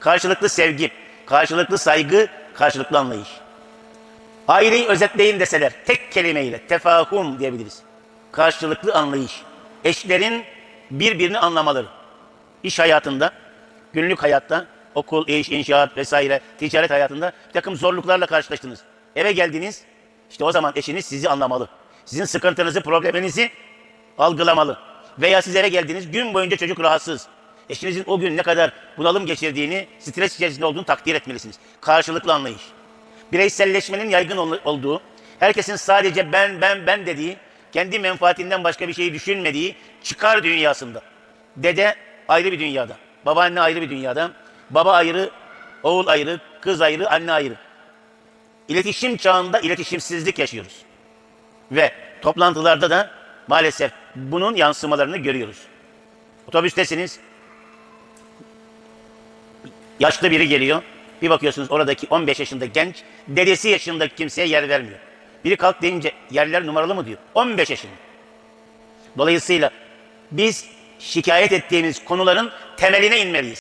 Karşılıklı sevgi, karşılıklı saygı, karşılıklı anlayış. Aileyi özetleyin deseler tek kelimeyle tefahum diyebiliriz. Karşılıklı anlayış. Eşlerin birbirini anlamaları. İş hayatında, günlük hayatta, okul, iş, inşaat vesaire, ticaret hayatında bir takım zorluklarla karşılaştınız. Eve geldiniz, işte o zaman eşiniz sizi anlamalı. Sizin sıkıntınızı, probleminizi algılamalı. Veya siz eve geldiniz, gün boyunca çocuk rahatsız. Eşinizin o gün ne kadar bunalım geçirdiğini, stres içerisinde olduğunu takdir etmelisiniz. Karşılıklı anlayış. Bireyselleşmenin yaygın ol- olduğu, herkesin sadece ben, ben, ben dediği, kendi menfaatinden başka bir şeyi düşünmediği çıkar dünyasında. Dede ayrı bir dünyada, babaanne ayrı bir dünyada, baba ayrı, oğul ayrı, kız ayrı, anne ayrı. İletişim çağında iletişimsizlik yaşıyoruz. Ve toplantılarda da maalesef bunun yansımalarını görüyoruz. Otobüstesiniz, yaşlı biri geliyor. Bir bakıyorsunuz oradaki 15 yaşında genç, dedesi yaşındaki kimseye yer vermiyor. Biri kalk deyince yerler numaralı mı diyor. 15 yaşında. Dolayısıyla biz şikayet ettiğimiz konuların temeline inmeliyiz.